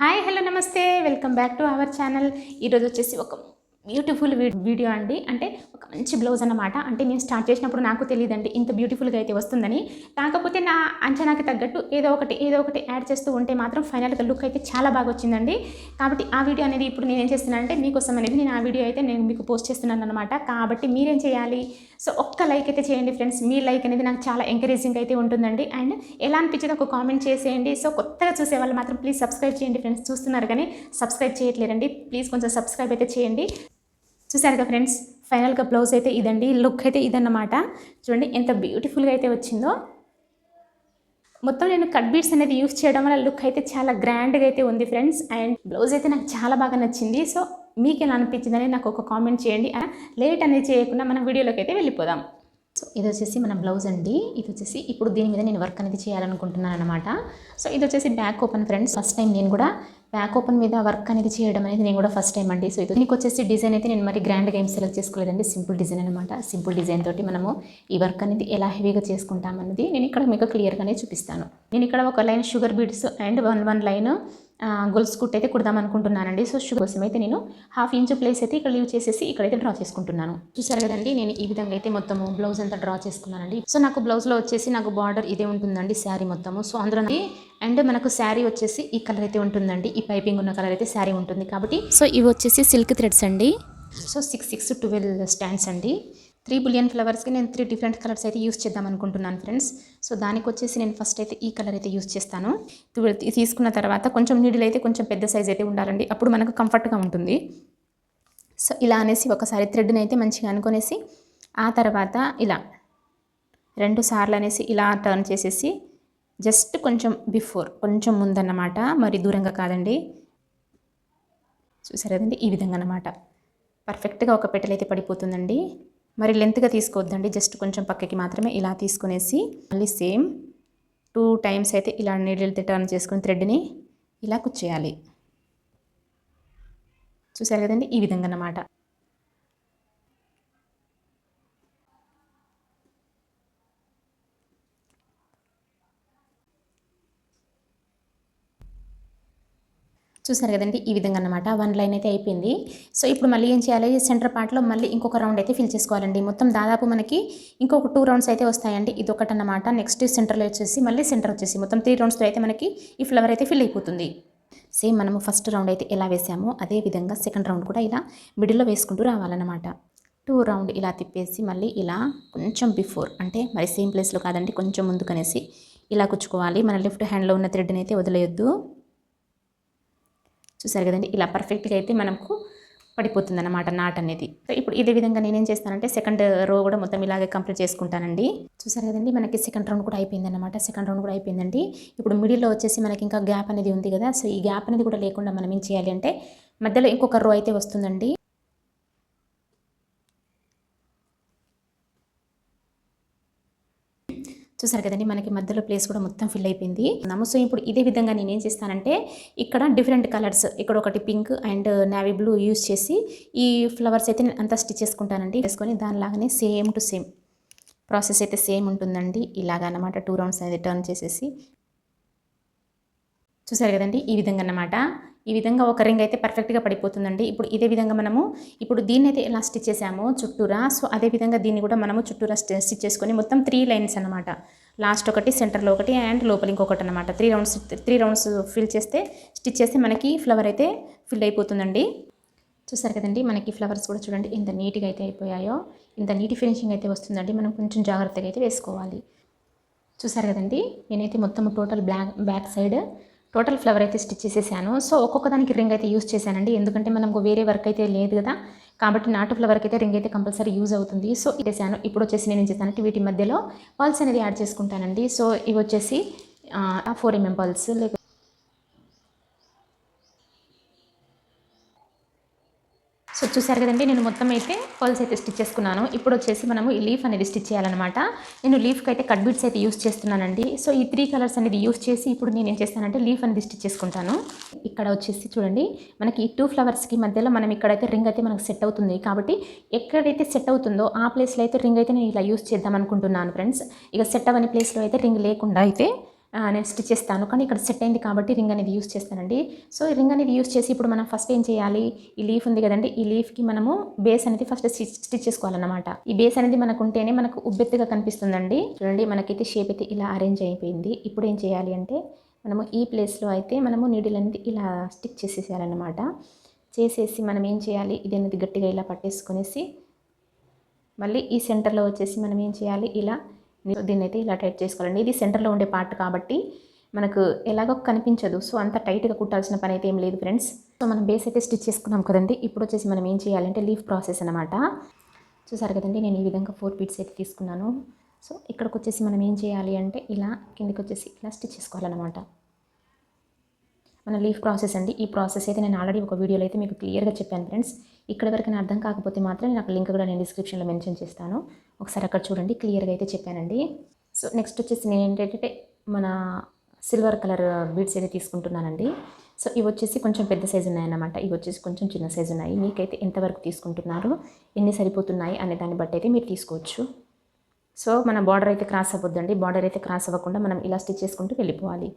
Hi hello నమస్తే. Welcome back to our channel. ఈరోజు వచ్చేసి ఒక బ్యూటిఫుల్ వీడియో అండి. అంటే ఒక మంచి బ్లౌజ్ అనమాట అంటే నేను స్టార్ట్ చేసినప్పుడు నాకు తెలియదండి ఇంత బ్యూటిఫుల్గా అయితే వస్తుందని. కాకపోతే నా అంచనాకి తగ్గట్టు ఏదో ఒకటి ఏదో ఒకటి యాడ్ చేస్తూ ఉంటే మాత్రం ఫైనల్గా లుక్ అయితే చాలా బాగా వచ్చిందండి. కాబట్టి ఆ వీడియో అనేది ఇప్పుడు నేను ఏం చేస్తున్నానంటే మీకోసం అనేది నేను ఆ వీడియో అయితే నేను మీకు పోస్ట్ చేస్తున్నాను అనమాట కాబట్టి మీరేం చేయాలి? సో ఒక్క లైక్ అయితే చేయండి ఫ్రెండ్స్ మీ లైక్ అనేది నాకు చాలా ఎంకరేజింగ్ అయితే ఉంటుందండి. అండ్ ఎలా అనిపించింది ఒక కామెంట్ చేసేయండి. సో కొత్తగా చూసే వాళ్ళు మాత్రం ప్లీజ్ సబ్స్క్రైబ్ చేయండి ఫ్రెండ్స్ చూస్తున్నారు కానీ సబ్స్క్రైబ్ చేయట్లేరండి ప్లీజ్ కొంచెం సబ్స్క్రైబ్ అయితే చేయండి. చూసారుగా ఫ్రెండ్స్? ఫైనల్గా బ్లౌజ్ అయితే ఇదండి లుక్ అయితే ఇదన్నమాట. చూడండి ఎంత బ్యూటిఫుల్గా అయితే వచ్చిందో. మొత్తం నేను కట్ బీట్స్ అనేది యూస్ చేయడం వల్ల లుక్ అయితే చాలా గ్రాండ్గా అయితే ఉంది ఫ్రెండ్స్. అండ్ బ్లౌజ్ అయితే నాకు చాలా బాగా నచ్చింది. సో మీకు ఎలా అనిపించిందని నాకు ఒక కామెంట్ చేయండి. లేట్ అనేది చేయకుండా మనం వీడియోలోకి అయితే వెళ్ళిపోదాం. సో ఇది వచ్చేసి మన బ్లౌజ్ అండి. ఇది వచ్చేసి ఇప్పుడు దీని మీద నేను వర్క్ అనేది చేయాలనుకుంటున్నాను అనమాట సో ఇది వచ్చేసి back open friends first time నేను కూడా బ్యాక్ ఓపెన్ మీద వర్క్ అనేది చేయడం అనేది నేను కూడా ఫస్ట్ టైం అండి. సో ఇది దీనికి వచ్చేసి డిజైన్ అయితే నేను మరి గ్రాండ్గా ఏం సెలెక్ట్ చేసుకోలేదండి. సింపుల్ డిజైన్ అనమాట సింపుల్ డిజైన్ తోటి మనము ఈ వర్క్ అనేది ఎలా హెవీగా చేసుకుంటామన్నది నేను ఇక్కడ మీకు క్లియర్గానే చూపిస్తాను. నేను ఇక్కడ ఒక line sugar beads and one one line గొలుసు కుట్ అయితే కుడదాం అనుకుంటున్నానండి. సో షుగర్ కోసం అయితే నేను హాఫ్ ఇంచ్ ప్లేస్ అయితే ఇక్కడ లీవ్ చేసేసి ఇక్కడైతే డ్రా చేసుకుంటున్నాను. చూసారు కదండి నేను ఈ విధంగా అయితే మొత్తము బ్లౌజ్ అంతా డ్రా చేసుకున్నానండి. సో నాకు బ్లౌజ్లో వచ్చేసి నాకు బార్డర్ ఇదే ఉంటుందండి శారీ మొత్తము. సో అందులో అండ్ మనకు శారీ వచ్చేసి ఈ కలర్ అయితే ఉంటుందండి. ఈ పైపింగ్ ఉన్న కలర్ అయితే శారీ ఉంటుంది కాబట్టి. సో ఇవి వచ్చేసి సిల్క్ థ్రెడ్స్ అండి. So six six twelve stands అండి. త్రీ బులియన్ ఫ్లవర్స్కి నేను త్రీ డిఫరెంట్ కలర్స్ అయితే యూస్ చేద్దాం అనుకుంటున్నాను ఫ్రెండ్స్. సో దానికి వచ్చేసి నేను ఫస్ట్ అయితే ఈ కలర్ అయితే యూస్ చేస్తాను. తీసుకున్న తర్వాత కొంచెం నీడిల్ అయితే కొంచెం పెద్ద సైజ్ అయితే ఉండాలండి. అప్పుడు మనకు కంఫర్ట్గా ఉంటుంది. సో ఇలా అనేసి ఒకసారి థ్రెడ్ని అయితే మంచిగా అనుకునేసి ఆ తర్వాత ఇలా రెండు సార్లు అనేసి ఇలా టర్న్ చేసేసి జస్ట్ కొంచెం బిఫోర్ కొంచెం ముందన్నమాట. మరి దూరంగా కాదండి. చూసారు కదండి? ఈ విధంగా అన్నమాట. పర్ఫెక్ట్గా ఒక పెట్టెలు అయితే పడిపోతుందండి. మరి లెంత్గా తీసుకోవద్దండి. జస్ట్ కొంచెం పక్కకి మాత్రమే ఇలా తీసుకునేసి మళ్ళీ సేమ్ టూ టైమ్స్ అయితే ఇలా నీడిల్తో టర్న్ చేసుకుని థ్రెడ్ని ఇలా కుచ్చేయాలి. చూసారు కదండి? ఈ విధంగా అన్నమాట. చూసారు కదండి ఈ విధంగా అన్నమాట వన్ లైన్ అయితే అయిపోయింది. సో ఇప్పుడు మళ్ళీ ఏం చేయాలి? సెంటర్ పార్ట్లో మళ్ళీ ఇంకొక రౌండ్ అయితే ఫిల్ చేసుకోవాలండి. మొత్తం దాదాపు మనకి ఇంకొక టూ రౌండ్స్ అయితే వస్తాయండి. ఇది ఒకటి నెక్స్ట్ సెంటర్లో వచ్చేసి మళ్ళీ సెంటర్ వచ్చేసి మొత్తం త్రీ రౌండ్స్తో అయితే మనకి ఈ ఫ్లవర్ అయితే ఫిల్ అయిపోతుంది. సేమ్ మనము ఫస్ట్ రౌండ్ అయితే ఎలా వేసామో అదే విధంగా సెకండ్ రౌండ్ కూడా ఇలా మిడిల్లో వేసుకుంటూ రావాలన్నమాట. టూ రౌండ్ ఇలా తిప్పేసి మళ్ళీ ఇలా కొంచెం బిఫోర్ అంటే మరి సేమ్ ప్లేస్లో కాదండి కొంచెం ముందుకనేసి ఇలా కుచ్చుకోవాలి. మన లెఫ్ట్ హ్యాండ్లో ఉన్న థ్రెడ్ని అయితే వదిలేయొద్దు. చూసారు కదండి? ఇలా పర్ఫెక్ట్గా అయితే మనకు పడిపోతుంది అన్నమాట నాట్ అనేది. సో ఇప్పుడు ఇదే విధంగా నేనేం చేస్తానంటే సెకండ్ రో కూడా మొత్తం ఇలాగే కంప్లీట్ చేసుకుంటానండి. చూసారు కదండి? మనకి సెకండ్ రౌండ్ కూడా అయిపోయింది అనమాట సెకండ్ రౌండ్ కూడా అయిపోయిందండి. ఇప్పుడు మిడిల్లో వచ్చేసి మనకి ఇంకా గ్యాప్ అనేది ఉంది కదా? సో ఈ గ్యాప్ అనేది కూడా లేకుండా మనం ఏం చేయాలి అంటే మధ్యలో ఇంకొక రో అయితే వస్తుందండి. చూసారు కదండి మనకి మధ్యలో ప్లేస్ కూడా మొత్తం ఫిల్ అయిపోయింది. నమ్ము సో ఇప్పుడు ఇదే విధంగా నేను ఏం చేస్తానంటే ఇక్కడ డిఫరెంట్ కలర్స్ ఇక్కడ ఒకటి pink and navy blue use చేసి ఈ ఫ్లవర్స్ అయితే నేను అంతా స్టిచ్ చేసుకుంటానండి. వేసుకొని దానిలాగానే సేమ్ టు సేమ్ ప్రాసెస్ అయితే సేమ్ ఉంటుందండి. ఇలాగ అన్నమాట టూ రౌండ్స్ అనేది టర్న్ చేసేసి. చూసారు కదండి ఈ విధంగా అన్నమాట. ఈ విధంగా ఒక రింగ్ అయితే పర్ఫెక్ట్గా పడిపోతుందండి. ఇప్పుడు ఇదే విధంగా మనము ఇప్పుడు దీన్ని అయితే ఎలా స్టిచ్ చేసామో చుట్టూరా సో అదే విధంగా దీన్ని కూడా మనము చుట్టూరా స్టిచ్ చేసుకొని మొత్తం త్రీ లైన్స్ అనమాట లాస్ట్ ఒకటి సెంటర్లో ఒకటి అండ్ లోపల ఇంకొకటి అనమాట three rounds three rounds fill చేస్తే స్టిచ్ చేస్తే మనకి ఫ్లవర్ అయితే ఫిల్ అయిపోతుందండి. చూసారు కదండి మనకి ఫ్లవర్స్ కూడా చూడండి ఇంత నీట్గా అయితే అయిపోయాయో ఇంత నీటి ఫినిషింగ్ అయితే వస్తుందండి. మనం కొంచెం జాగ్రత్తగా అయితే వేసుకోవాలి. చూసారు కదండి నేనైతే మొత్తం total black back side total flower అయితే స్టిచ్ చేసేసాను. సో ఒక్కొక్క దానికి రింగ్ అయితే యూస్ చేశానండి. ఎందుకంటే మనకు వేరే వర్క్ అయితే లేదు కదా. కాబట్టి నాటు ఫ్లవర్కి అయితే రింగ్ అయితే కంపల్సరీ యూజ్ అవుతుంది. సో ఇదేసాను ఇప్పుడు వచ్చేసి నేను ఏం చేస్తానంటే వీటి మధ్యలో పల్స్ అనేది యాడ్ చేసుకుంటానండి. సో ఇవి వచ్చేసి ఫోర్ ఎంఎం పల్స్ లేక సో చూసారు కదండి నేను మొత్తం అయితే పర్ల్స్ అయితే స్టిచ్ చేసుకున్నాను. ఇప్పుడు వచ్చేసి మనము ఈ లీఫ్ అనేది స్టిచ్ చేయాలన్నమాట. నేను లీఫ్కి అయితే కట్ బీట్స్ అయితే యూస్ చేస్తున్నానండి. సో ఈ త్రీ కలర్స్ అనేది యూస్ చేసి ఇప్పుడు నేను ఏం చేస్తానంటే లీఫ్ అనేది స్టిచ్ చేసుకుంటాను. ఇక్కడ వచ్చేసి చూడండి మనకి ఈ టూ ఫ్లవర్స్కి మధ్యలో మనం ఇక్కడైతే రింగ్ అయితే మనకు సెట్ అవుతుంది. కాబట్టి ఎక్కడైతే సెట్ అవుతుందో ఆ ప్లేస్లో అయితే రింగ్ అయితే నేను ఇలా యూస్ చేద్దాం అనుకుంటున్నాను ఫ్రెండ్స్. ఇక సెట్ అవ్వని ప్లేస్లో అయితే రింగ్ లేకుండా అయితే నేను స్టిచ్ చేస్తాను. కానీ ఇక్కడ సెట్ అయింది కాబట్టి రింగ్ అనేది యూస్ చేస్తానండి. సో ఈ రింగ్ అనేది యూస్ చేసి ఇప్పుడు మనం ఫస్ట్ ఏం చేయాలి? ఈ లీఫ్ ఉంది కదండి ఈ లీఫ్కి మనము బేస్ అనేది ఫస్ట్ స్టిచ్ స్టిచ్ చేసుకోవాలన్నమాట. ఈ బేస్ అనేది మనకు ఉంటేనే మనకు ఉబ్బెత్తుగా కనిపిస్తుందండి. చూడండి మనకైతే షేప్ అయితే ఇలా అరేంజ్ అయిపోయింది. ఇప్పుడు ఏం చేయాలి అంటే మనము ఈ ప్లేస్లో అయితే మనము నీడిల్ అనేది ఇలా స్టిక్ చేసేసేయాలన్నమాట. చేసేసి మనం ఏం చేయాలి? ఇది అనేది గట్టిగా ఇలా పట్టేసుకునేసి మళ్ళీ ఈ సెంటర్లో వచ్చేసి మనం ఏం చేయాలి? ఇలా దీన్ని అయితే ఇలా టైట్ చేసుకోవాలండి. ఇది సెంటర్లో ఉండే పార్ట్ కాబట్టి మనకు ఎలాగో కనిపించదు. సో అంత టైట్గా కుట్టాల్సిన పని అయితే ఏం లేదు ఫ్రెండ్స్. సో మనం బేస్ అయితే స్టిచ్ చేసుకున్నాం కదండి. ఇప్పుడు వచ్చేసి మనం ఏం చేయాలంటే లీఫ్ ప్రాసెస్ అనమాట చూసారు కదండి నేను ఈ విధంగా ఫోర్ బీట్స్ అయితే తీసుకున్నాను. సో ఇక్కడికి వచ్చేసి మనం ఏం చేయాలి అంటే ఇలా కిందికి వచ్చేసి ఇలా స్టిచ్ చేసుకోవాలన్నమాట. మన లీఫ్ ప్రాసెస్ అండి. ఈ ప్రాసెస్ అయితే నేను ఆల్రెడీ ఒక వీడియోలో అయితే మీకు క్లియర్గా చెప్పాను ఫ్రెండ్స్. ఇక్కడ వరకు అర్థం కాకపోతే మాత్రం నేను లింక్ కూడా నేను డిస్క్రిప్షన్లో మెన్షన్ చేస్తాను. ఒకసారి అక్కడ చూడండి క్లియర్గా అయితే చెప్పానండి. సో నెక్స్ట్ వచ్చేసి నేను ఏంటంటే మన సిల్వర్ కలర్ బీడ్స్ అయితే తీసుకుంటున్నానండి. సో ఇవి వచ్చేసి కొంచెం పెద్ద సైజు ఉన్నాయన్నమాట. ఇవి వచ్చేసి కొంచెం చిన్న సైజు ఉన్నాయి. మీకైతే ఎంతవరకు తీసుకుంటున్నారు ఎన్ని సరిపోతున్నాయి అనే దాన్ని బట్టి అయితే మీరు తీసుకోవచ్చు. సో మన బార్డర్ అయితే క్రాస్ అవ్వద్దండి. బార్డర్ అయితే క్రాస్ అవ్వకుండా మనం ఇలా స్టిచ్ చేసుకుంటూ వెళ్ళిపోవాలి.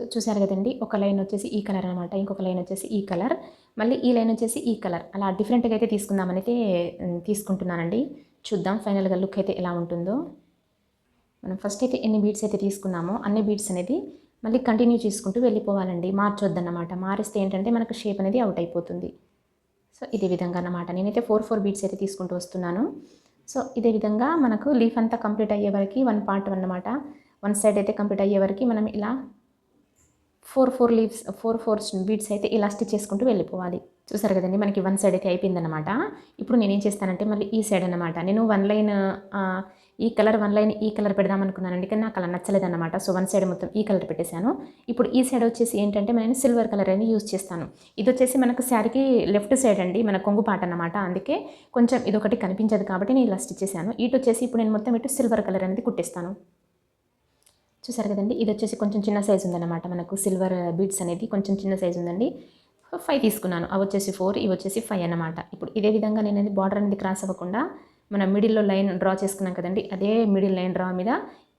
సో చూసారు కదండి ఒక లైన్ వచ్చేసి ఈ కలర్ అనమాట ఇంకొక లైన్ వచ్చేసి ఈ కలర్. మళ్ళీ ఈ లైన్ వచ్చేసి ఈ కలర్. అలా డిఫరెంట్గా అయితే తీసుకుందామనైతే తీసుకుంటున్నానండి. చూద్దాం ఫైనల్గా లుక్ అయితే ఎలా ఉంటుందో. మనం ఫస్ట్ అయితే ఎన్ని బీడ్స్ అయితే తీసుకున్నామో అన్ని బీడ్స్ అనేది మళ్ళీ కంటిన్యూ చేసుకుంటూ వెళ్ళిపోవాలండి. మార్చొద్దన్నమాట. మారిస్తే ఏంటంటే మనకు షేప్ అనేది అవుట్ అయిపోతుంది. సో ఇదే విధంగా అన్నమాట. నేనైతే ఫోర్ ఫోర్ బీట్స్ అయితే తీసుకుంటూ వస్తున్నాను. సో ఇదే విధంగా మనకు లీఫ్ అంతా కంప్లీట్ అయ్యే వరకు వన్ పార్ట్ అన్నమాట. వన్ సైడ్ అయితే కంప్లీట్ అయ్యే వరకు మనం ఇలా four four leaves four four beads అయితే ఇలా స్టిచ్ చేసుకుంటూ వెళ్ళిపోవాలి. చూసారు కదండి మనకి వన్ సైడ్ అయితే అయిపోయిందనమాట ఇప్పుడు నేను ఏం చేస్తానంటే మళ్ళీ ఈ సైడ్ అనమాట నేను వన్ లైన్ ఈ కలర్ వన్ లైన్ ఈ కలర్ పెడదాం అనుకున్నానండి కానీ నాకు అలా నచ్చలేదన్నమాట. సో వన్ సైడ్ మొత్తం ఈ కలర్ పెట్టేశాను. ఇప్పుడు ఈ సైడ్ వచ్చేసి ఏంటంటే నేను సిల్వర్ కలర్ అనేది యూస్ చేస్తాను. ఇది వచ్చేసి మనకు శారీకి లెఫ్ట్ సైడ్ అండి మన కొంగు పాట అనమాట అందుకే కొంచెం ఇదొకటి కనిపించదు కాబట్టి నేను ఇలా స్టిచ్ చేశాను. ఇటు వచ్చేసి ఇప్పుడు నేను మొత్తం ఇటు సిల్వర్ కలర్ అనేది కుట్టేస్తాను. చూసారు కదండి? ఇది వచ్చేసి కొంచెం చిన్న సైజు ఉందన్నమాట. మనకు సిల్వర్ బీడ్స్ అనేది కొంచెం చిన్న సైజు ఉందండి. ఫైవ్ తీసుకున్నాను. అవి వచ్చేసి ఫోర్ ఇవి వచ్చేసి ఫైవ్ అన్నమాట. ఇప్పుడు ఇదే విధంగా నేను అనేది బార్డర్ అనేది క్రాస్ అవ్వకుండా మనం మిడిల్లో లైన్ డ్రా చేసుకున్నాం కదండి? అదే మిడిల్ లైన్ డ్రా మీద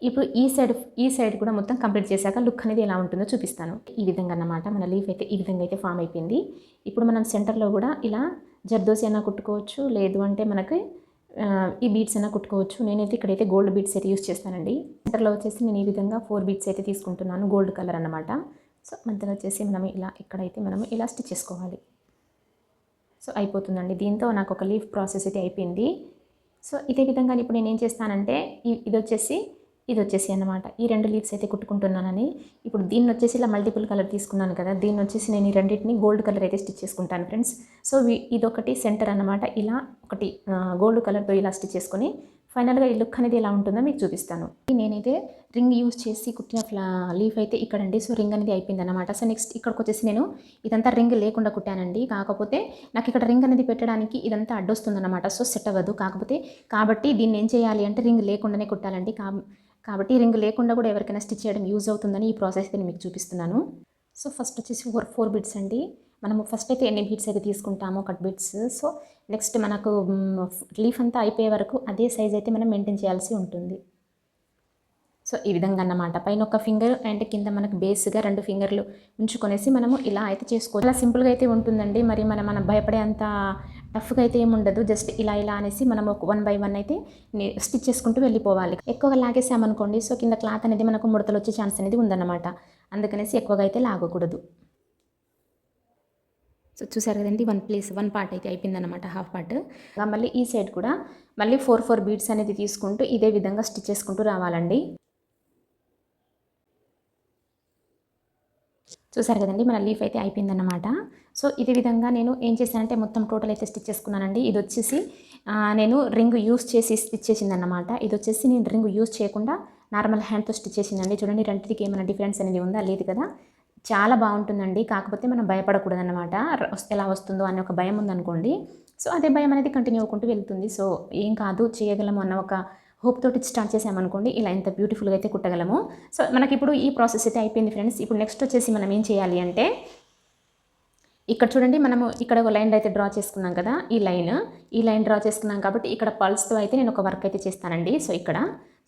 ఇప్పుడు ఈ సైడ్ ఈ సైడ్ కూడా మొత్తం కంప్లీట్ చేశాక లుక్ అనేది ఎలా ఉంటుందో చూపిస్తాను. ఈ విధంగా అన్నమాట. మన లీఫ్ అయితే ఈ విధంగా అయితే ఫామ్ అయిపోయింది. ఇప్పుడు మనం సెంటర్లో కూడా ఇలా జర్దోసి అయినా కుట్టుకోవచ్చు. లేదు అంటే మనకి ఈ బీట్స్ అయినా కుట్టుకోవచ్చు. నేనైతే ఇక్కడైతే గోల్డ్ బీట్స్ అయితే యూస్ చేస్తానండి. సెంటర్లో వచ్చేసి నేను ఈ విధంగా ఫోర్ బీట్స్ అయితే తీసుకుంటున్నాను. గోల్డ్ కలర్ అనమాట సో మధ్యలో వచ్చేసి మనం ఇలా ఇక్కడైతే మనం ఇలా స్టిచ్ చేసుకోవాలి. సో అయిపోతుందండి. దీంతో నాకు ఒక లీఫ్ ప్రాసెస్ అయితే అయిపోయింది. సో ఇదే విధంగా ఇప్పుడు నేను ఏం చేస్తానంటే ఇది వచ్చేసి ఇది వచ్చేసి అన్నమాట. ఈ రెండు లీవ్స్ అయితే కుట్టుకుంటున్నానని. ఇప్పుడు దీన్ని వచ్చేసి ఇలా మల్టిపుల్ కలర్ తీసుకున్నాను కదా దీన్ని వచ్చేసి నేను ఈ రెండింటిని గోల్డ్ కలర్ అయితే స్టిచ్ చేసుకుంటాను ఫ్రెండ్స్. సో ఇదొకటి సెంటర్ అన్నమాట. ఇలా ఒకటి గోల్డ్ కలర్తో ఇలా స్టిచ్ చేసుకొని ఫైనల్గా ఈ లుక్ అనేది ఎలా ఉంటుందో మీకు చూపిస్తాను. నేనైతే రింగ్ యూస్ చేసి కుట్టిన ఫ్లా లీఫ్ అయితే ఇక్కడండి. సో రింగ్ అనేది అయిపోయింది అనమాట సో నెక్స్ట్ ఇక్కడికి వచ్చేసి నేను ఇదంతా రింగ్ లేకుండా కుట్టానండి. కాకపోతే నాకు ఇక్కడ రింగ్ అనేది పెట్టడానికి ఇదంతా అడ్డొస్తుంది అనమాట సో సెట్ అవ్వదు. కాకపోతే కాబట్టి దీన్ని ఏం చేయాలి అంటే రింగ్ లేకుండానే కుట్టాలండి. కా కాబట్టి రింగ్ లేకుండా కూడా ఎవరికైనా స్టిచ్ చేయడం యూజ్ అవుతుందని ఈ ప్రాసెస్ అయితే నేను మీకు చూపిస్తున్నాను. సో ఫస్ట్ వచ్చేసి ఫోర్ ఫోర్ బిట్స్ అండి. మనము ఫస్ట్ అయితే ఎన్ని బీట్స్ అయితే తీసుకుంటామో కట్ బీట్స్. సో నెక్స్ట్ మనకు లీఫ్ అంతా అయిపోయే వరకు అదే సైజ్ అయితే మనం మెయింటైన్ చేయాల్సి ఉంటుంది. సో ఈ విధంగా అన్నమాట. పైన ఒక ఫింగర్ అండ్ కింద మనకు బేస్గా రెండు ఫింగర్లు ఉంచుకొనేసి మనము ఇలా అయితే చేసుకోవచ్చు. ఇలా సింపుల్గా అయితే ఉంటుందండి. మరి మనం మనం భయపడే అంత టఫ్గా అయితే ఏమి ఉండదు జస్ట్ ఇలా ఇలా అనేసి మనం ఒక వన్ బై వన్ అయితే స్టిచ్ చేసుకుంటూ వెళ్ళిపోవాలి. ఎక్కువగా లాగేసామనుకోండి సో కింద క్లాత్ అనేది మనకు ముడతలు వచ్చే ఛాన్స్ అనేది ఉందన్నమాట. అందుకనేసి ఎక్కువగా అయితే లాగకూడదు. సో చూసారు కదండి వన్ ప్లేస్ వన్ పార్ట్ అయితే అయిపోయిందనమాట హాఫ్ పార్ట్. మళ్ళీ ఈ సైడ్ కూడా మళ్ళీ ఫోర్ ఫోర్ బీడ్స్ అనేది తీసుకుంటూ ఇదే విధంగా స్టిచ్ చేసుకుంటూ రావాలండి. చూసారు కదండి మన లీఫ్ అయితే అయిపోయిందన్నమాట. సో ఇదే విధంగా నేను ఏం చేశానంటే మొత్తం టోటల్ అయితే స్టిచ్ చేసుకున్నానండి. ఇది వచ్చేసి నేను రింగ్ యూస్ చేసి స్టిచ్ చేసిందన్నమాట. ఇది వచ్చేసి నేను రింగ్ యూస్ చేయకుండా నార్మల్ హ్యాండ్తో స్టిచ్ చేసిందండి. చూడండి రెండింటికి ఏమైనా డిఫరెన్స్ అనేది ఉందా? లేదు కదా. చాలా బాగుంటుందండి. కాకపోతే మనం భయపడకూడదన్నమాట. ఎలా వస్తుందో అనే ఒక భయం ఉందనుకోండి. సో అదే భయం అనేది కంటిన్యూ అవ్వకుంటూ వెళ్తుంది. సో ఏం కాదు చేయగలము అన్న ఒక హోప్ తోటి స్టార్ట్ చేసామనుకోండి ఇలా ఎంత బ్యూటిఫుల్గా అయితే కుట్టగలము. సో మనకి ఇప్పుడు ఈ ప్రాసెస్ అయితే అయిపోయింది ఫ్రెండ్స్ ఇప్పుడు నెక్స్ట్ వచ్చేసి మనం ఏం చేయాలి అంటే ఇక్కడ చూడండి మనము ఇక్కడ ఒక లైన్ అయితే డ్రా చేసుకున్నాం కదా ఈ లైన్ ఈ లైన్ డ్రా చేసుకున్నాం కాబట్టి ఇక్కడ పల్స్తో అయితే నేను ఒక వర్క్ అయితే చేస్తానండి. సో ఇక్కడ.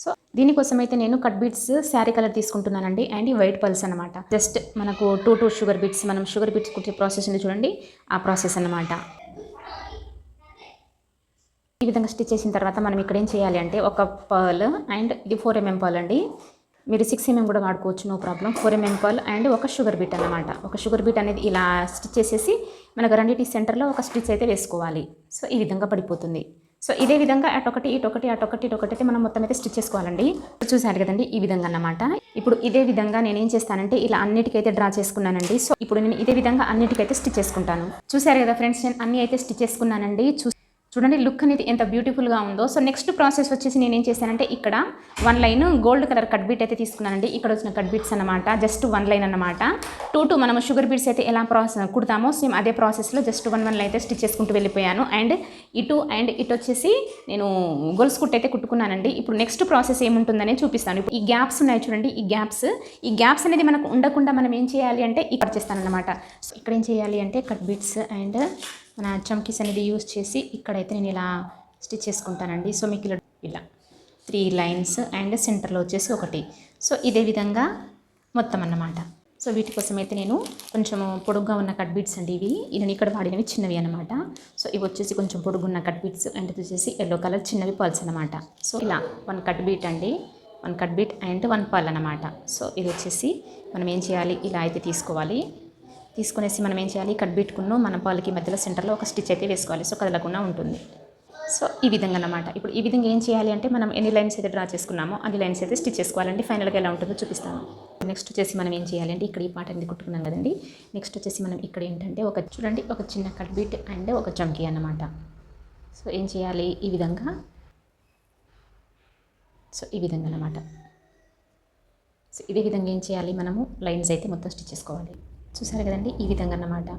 సో దీనికోసం అయితే నేను కట్ బీట్స్ శారీ కలర్ తీసుకుంటున్నానండి అండ్ ఈ వైట్ పల్స్ అనమాట జస్ట్ మనకు టూ టూ షుగర్ బీట్స్ మనం షుగర్ బీట్స్ కుట్టే ప్రాసెస్ ఉంది చూడండి. ఆ ప్రాసెస్ అన్నమాట. ఈ విధంగా స్టిచ్ చేసిన తర్వాత మనం ఇక్కడ ఏం చేయాలి అంటే ఒక పర్ల్ అండ్ ఇది ఫోర్ ఎంఎం పర్ల్ అండి. మీరు సిక్స్ ఎంఎం కూడా వాడుకోవచ్చు no problem four mm pearl and ఒక షుగర్ బీట్ అన్నమాట. ఒక షుగర్ బీట్ అనేది ఇలా స్టిచ్ చేసేసి మనకు రెండింటి సెంటర్లో ఒక స్టిచ్ అయితే వేసుకోవాలి. సో ఈ విధంగా పడిపోతుంది. సో ఇదే విధంగా అటొకటి ఇటొకటి అటొకటి ఇటొకటి అయితే మనం మొత్తం అయితే స్టిచ్ చేసుకోవాలండి. చూసారు కదండి ఈ విధంగా అన్నమాట. ఇప్పుడు ఇదే విధంగా నేను ఏం చేస్తానంటే ఇలా అన్నిటికైతే డ్రా చేసుకున్నానండి. సో ఇప్పుడు నేను ఇదే విధంగా అన్నిటికైతే స్టిచ్ చేసుకుంటాను. చూసారు కదా ఫ్రెండ్స్ నేను అన్ని అయితే స్టిచ్ చేసుకున్నానండి. చూ చూడండి లుక్ అనేది ఎంత బ్యూటిఫుల్గా ఉందో. సో నెక్స్ట్ ప్రాసెస్ వచ్చేసి నేను ఏం చేశానంటే ఇక్కడ one line gold colour cut bead అయితే తీసుకున్నానండి. ఇక్కడ వచ్చిన కట్ బీట్స్ అనమాట జస్ట్ వన్ లైన్ అనమాట టూ టూ మనం షుగర్ బీట్స్ అయితే ఎలా ప్రాసెస్ కుడతామో సేమ్ అదే ప్రాసెస్లో జస్ట్ వన్ వన్ అయితే స్టిచ్ చేసుకుంటూ వెళ్ళిపోయాను. అండ్ ఇటు అండ్ ఇటు వచ్చేసి నేను గొలుసు కుట్ అయితే కుట్టుకున్నానండి. ఇప్పుడు నెక్స్ట్ ప్రాసెస్ ఏముంటుందనే చూపిస్తాను. ఇప్పుడు ఈ గ్యాప్స్ ఉన్నాయి చూడండి ఈ గ్యాప్స్ ఈ గ్యాప్స్ అనేది మనకు ఉండకుండా మనం ఏం చేయాలి అంటే ఇక్కడ చేస్తానన్నమాట. సో ఇక్కడ ఏం చేయాలి అంటే కట్ బీట్స్ అండ్ మన చమ్కీస్ అనేది యూస్ చేసి ఇక్కడైతే నేను ఇలా స్టిచ్ చేసుకుంటానండి. సో మీకు ఇలా ఇలా త్రీ లైన్స్ అండ్ సెంటర్లో వచ్చేసి ఒకటి. సో ఇదే విధంగా మొత్తం అన్నమాట. సో వీటి కోసం అయితే నేను కొంచెం పొడుగ్గా ఉన్న కట్ బీట్స్ అండి ఇవి. నేను ఇక్కడ వాడినవి చిన్నవి అనమాట సో ఇవి వచ్చేసి కొంచెం పొడుగున్న కట్ బీట్స్ అండ్ వచ్చేసి ఎల్లో కలర్ చిన్నవి పాల్స్ అనమాట సో ఇలా వన్ కట్ బీట్ అండి. One cut bead and one pearl అనమాట సో ఇది వచ్చేసి మనం ఏం చేయాలి? ఇలా అయితే తీసుకోవాలి. తీసుకునేసి మనం ఏం చేయాలి? కట్ బీట్కున్న మన పాలకి మధ్యలో సెంటర్లో ఒక స్టిచ్ అయితే వేసుకోవాలి. సో కదలకుండా ఉంటుంది. సో ఈ విధంగా అన్నమాట. ఇప్పుడు ఈ విధంగా ఏం చేయాలి అంటే మనం ఎన్ని లైన్స్ అయితే డ్రా చేసుకున్నామో అన్ని లైన్స్ అయితే స్టిచ్ చేసుకోవాలండి. ఫైనల్గా ఎలా ఉంటుందో చూపిస్తాను. నెక్స్ట్ వచ్చేసి మనం ఏం చేయాలి అంటే ఇక్కడ ఈ పాట అనేది కుట్టుకున్నాం కదండి? నెక్స్ట్ వచ్చేసి మనం ఇక్కడ ఏంటంటే ఒక చూడండి ఒక చిన్న కట్ బీట్ అండ్ ఒక చమ్కీ అన్నమాట. సో ఏం చేయాలి? ఈ విధంగా. సో ఈ విధంగా అన్నమాట. సో ఇదే విధంగా ఏం చేయాలి? మనము లైన్స్ అయితే మొత్తం స్టిచ్ చేసుకోవాలి. చూసారు కదండి? ఈ విధంగా అన్నమాట.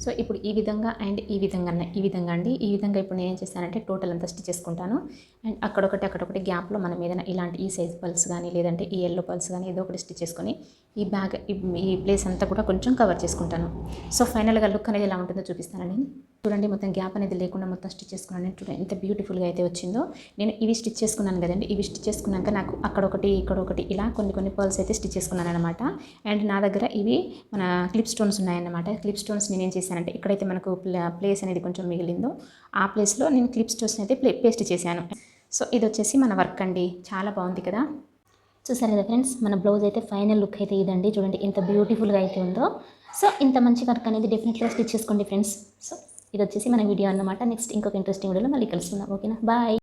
సో ఇప్పుడు ఈ విధంగా అండ్ ఈ విధంగా ఈ విధంగా అండి. ఈ విధంగా ఇప్పుడు నేను ఏం చేస్తానంటే టోటల్ అంతా స్టిచ్ చేసుకుంటాను. అండ్ అక్కడొకటి అక్కడొకటి గ్యాప్లో మనం ఏదైనా ఇలాంటి ఈ సైజ్ పల్స్ కానీ లేదంటే ఈ ఎల్లో పల్స్ కానీ ఏదో ఒకటి స్టిచ్ చేసుకొని ఈ బ్యాగ్ ఈ- ప్లేస్ అంతా కూడా కొంచెం కవర్ చేసుకుంటాను. సో ఫైనల్గా లుక్ అనేది ఎలా ఉంటుందో చూపిస్తానండి చూడండి మొత్తం గ్యాప్ అనేది లేకుండా మొత్తం స్టిచ్ చేసుకున్నాను చూడండి ఎంత బ్యూటిఫుల్గా అయితే వచ్చిందో. నేను ఇవి స్టిచ్ చేసుకున్నాను కదండి. ఇవి స్టిచ్ చేసుకున్నాక నాకు అక్కడ ఒకటి ఇక్కడ ఒకటి ఇలా కొన్ని కొన్ని పర్ల్స్ అయితే స్టిచ్ చేసుకున్నాను అనమాట అండ్ నా దగ్గర ఇవి మన క్లిప్ స్టోన్స్ ఉన్నాయన్నమాట. క్లిప్ స్టోన్స్ నేను ఏం చేశానంటే ఎక్కడైతే మనకు ప్లేస్ అనేది కొంచెం మిగిలిందో ఆ ప్లేస్లో నేను క్లిప్స్ చూసిన అయితే ప్లే పేస్ట్ చేశాను. సో ఇది వచ్చేసి మన వర్క్ అండి. చాలా బాగుంది కదా? చూసారు కదా ఫ్రెండ్స్ మన బ్లౌజ్ అయితే ఫైనల్ లుక్ అయితే ఇదండి. చూడండి ఎంత బ్యూటిఫుల్గా అయితే ఉందో. సో ఇంత మంచి వర్క్ అనేది డెఫినెట్గా స్టిచ్ చేసుకోండి ఫ్రెండ్స్. సో ఇది వచ్చేసి మన వీడియో అన్నమాట. నెక్స్ట్ ఇంకొక ఇంట్రెస్టింగ్ వీడియోలో మళ్ళీ కలుసుకుందాం. ఓకేనా? బాయ్!